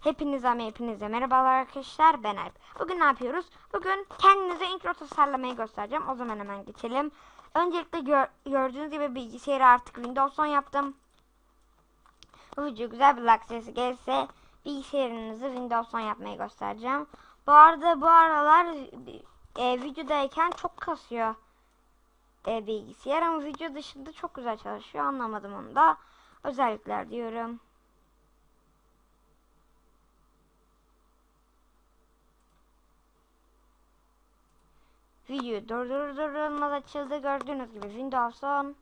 Hepinize ama hepinize merhabalar arkadaşlar ben Alp. Bugün ne yapıyoruz? Bugün kendinize intro tasarlamayı göstereceğim. O zaman hemen geçelim. Öncelikle gör, gördüğünüz gibi bilgisayarı artık Windows 10 yaptım. Bu video güzel bir like sesi gelirse bilgisayarınızı Windows 10 yapmayı göstereceğim. Bu arada bu aralar e, videodayken çok kasıyor e, bilgisayar ama video dışında çok güzel çalışıyor. Anlamadım onu da. Özellikler diyorum. Video durdurulmaz açıldı. Gördüğünüz gibi Windows 10.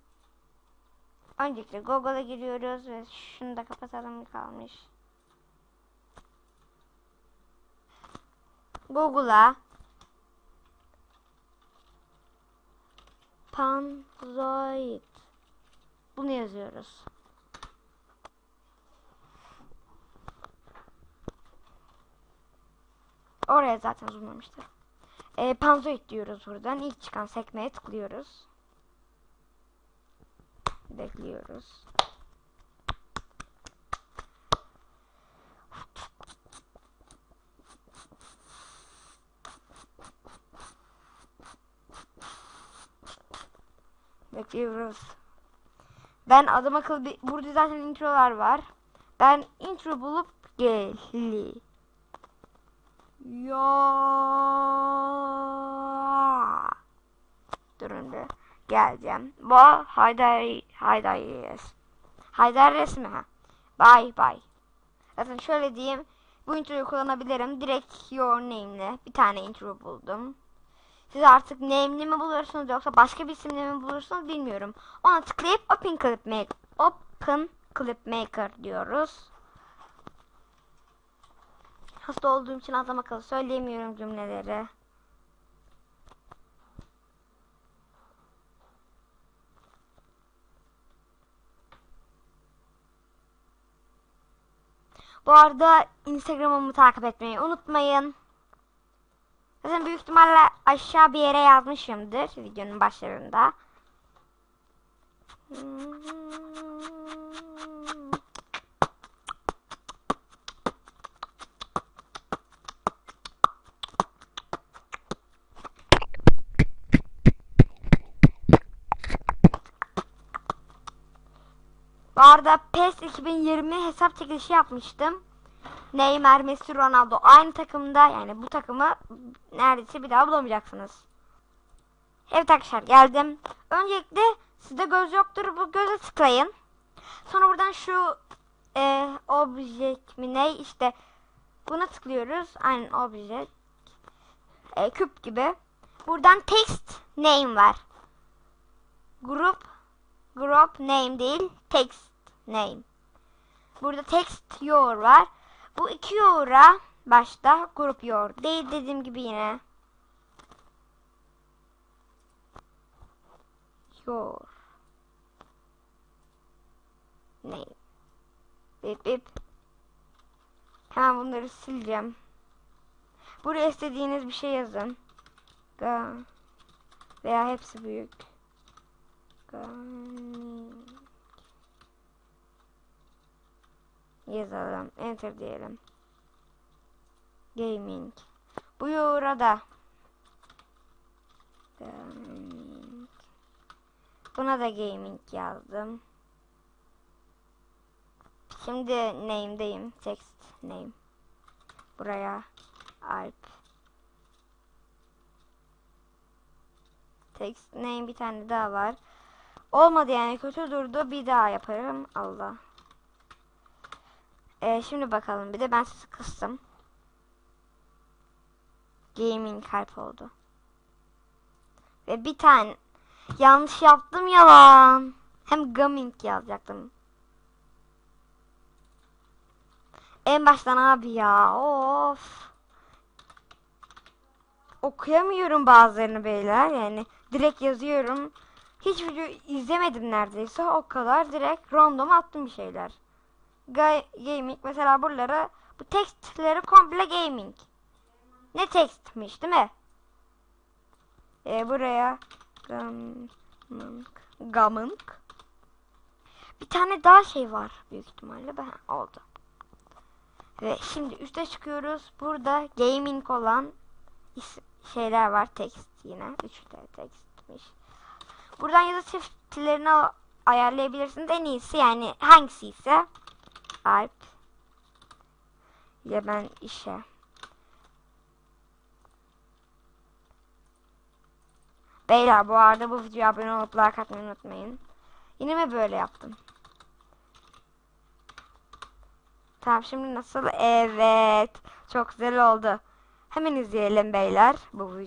Öncelikle Google'a giriyoruz ve şunu da kapatalım kalmış. Google'a Panzoid Bunu yazıyoruz. Oraya zaten zoomlamıştır. E, Panzoid diyoruz buradan. İlk çıkan sekmeye tıklıyoruz. Bekliyoruz. Bekliyoruz. Ben adam akıllı bir... Burada zaten introlar var. Ben intro bulup geli. Ya. Durun bir. Geleceğim. Bu Haydar Haydar yes. Haydar resmi ha. Bye bye. Zaten şöyle diyeyim. Bu introyu kullanabilirim. Direkt your name'le bir tane intro buldum. Siz artık name'li mi bulursunuz yoksa başka bir isimle mi bulursunuz bilmiyorum. Ona tıklayıp Open Clip Maker, Open Clip Maker diyoruz. Hasta olduğum için adam akıllı söyleyemiyorum cümleleri. Bu arada Instagram'ımı takip etmeyi unutmayın. Zaten büyük ihtimalle aşağı bir yere yazmışımdır videonun başlarında. Bu arada PES 2020 hesap çekilişi yapmıştım. Neymar, Messi, Ronaldo aynı takımda yani bu takımı neredeyse bir daha bulamayacaksınız. Evet arkadaşlar geldim. Öncelikle sizde göz yoktur bu göze tıklayın. Sonra buradan şu e, object mi ne işte buna tıklıyoruz. Aynen object. E, küp gibi. Buradan text name var. Grup group name değil text name. Burada text your var. Bu iki yoğura başta grup yoğur değil dediğim gibi yine. Your. Ne? Bip bip. Hemen bunları sileceğim. Buraya istediğiniz bir şey yazın. Ga. Veya hepsi büyük. Gaming. yazalım. Enter diyelim. Gaming. Bu da Gaming. Buna da gaming yazdım. Şimdi name'deyim. Text name. Buraya Alp. Text name bir tane daha var. Olmadı yani kötü durdu. Bir daha yaparım. Allah. Ee, şimdi bakalım bir de ben sizi kıstım. Gaming kalp oldu. Ve bir tane yanlış yaptım yalan. Hem gaming yazacaktım. En baştan abi ya. Of. Okuyamıyorum bazılarını beyler. Yani direkt yazıyorum. Hiç video izlemedim neredeyse. O kadar direkt random attım bir şeyler gaming mesela buraları bu tekstleri komple gaming. Ne tekstmiş değil mi? Ee, buraya gaming, gaming. Bir tane daha şey var büyük ihtimalle ben oldu. Ve şimdi üste çıkıyoruz. Burada gaming olan şeyler var. Text yine. 3 tane textmiş. Buradan yazı çiftlerini al- ayarlayabilirsiniz. En iyisi yani hangisi ise Alp ya ben işe Beyler bu arada bu videoya abone olup like atmayı unutmayın. Yine mi böyle yaptım? Tamam şimdi nasıl? Evet. Çok güzel oldu. Hemen izleyelim beyler bu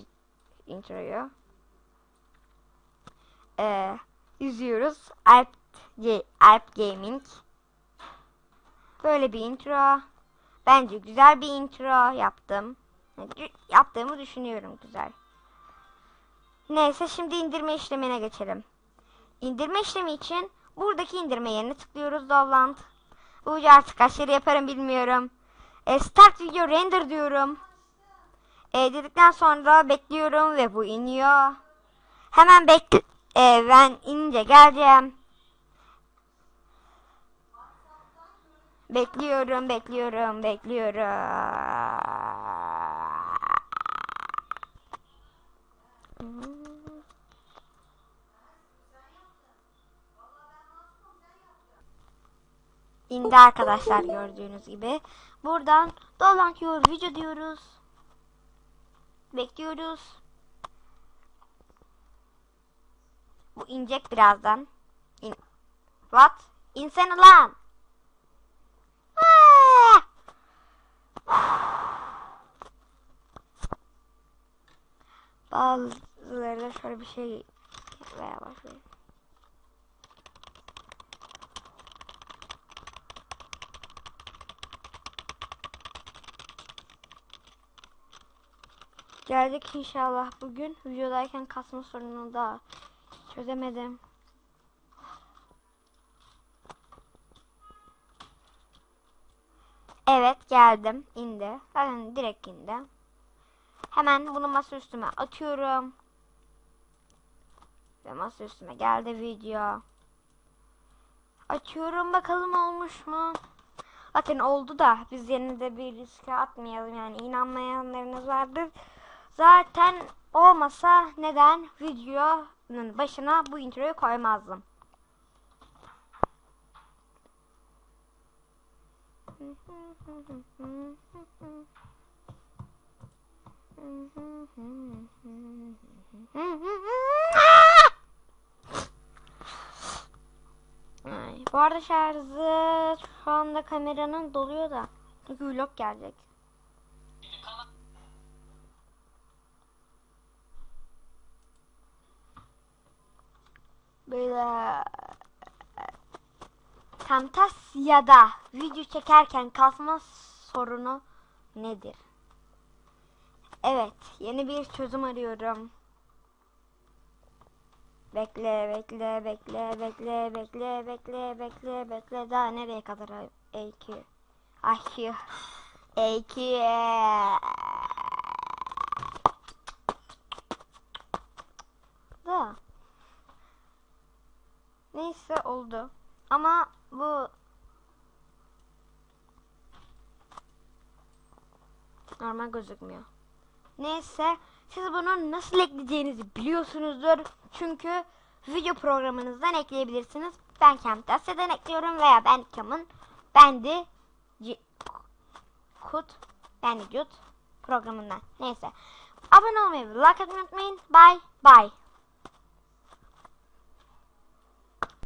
introyu. Ee, izliyoruz. Alp, Alp Gaming. Böyle bir intro. Bence güzel bir intro yaptım. Yaptığımı düşünüyorum güzel. Neyse şimdi indirme işlemine geçelim. İndirme işlemi için buradaki indirme yerine tıklıyoruz Dovland. Video artık kaç yaparım bilmiyorum. E, start video render diyorum. E, dedikten sonra bekliyorum ve bu iniyor. Hemen bekle. E, ben inince geleceğim. Bekliyorum, bekliyorum, bekliyorum. İndi arkadaşlar gördüğünüz gibi. Buradan dolanıyor video diyoruz. Bekliyoruz. Bu inecek birazdan. İn. What? İnsene lan. Aa! Bazıları da şöyle bir şey veya başlayayım. Geldik inşallah bugün. Videodayken kasma sorununu da çözemedim. Evet geldim. indi. Zaten direkt indi. Hemen bunu masa üstüme atıyorum. Ve masa üstüme geldi video. Açıyorum bakalım olmuş mu? Zaten oldu da biz yine de bir riske atmayalım yani inanmayanlarınız vardır. Zaten olmasa neden videonun başına bu introyu koymazdım. Ay, bu arada şarjı şu anda kameranın doluyor da. Çünkü vlog gelecek. Böyle Camtasia'da video çekerken kasma sorunu nedir? Evet, yeni bir çözüm arıyorum. Bekle, bekle, bekle, bekle, bekle, bekle, bekle, bekle. Daha nereye kadar EQ? IQ. EQ. Da. Neyse oldu. Ama bu normal gözükmüyor. Neyse siz bunu nasıl ekleyeceğinizi biliyorsunuzdur. Çünkü video programınızdan ekleyebilirsiniz. Ben Camtasia'dan ekliyorum veya ben Cam'ın Bendi Kut Bendi Cut programından. Neyse. Abone olmayı like atmayı unutmayın. Bye bye.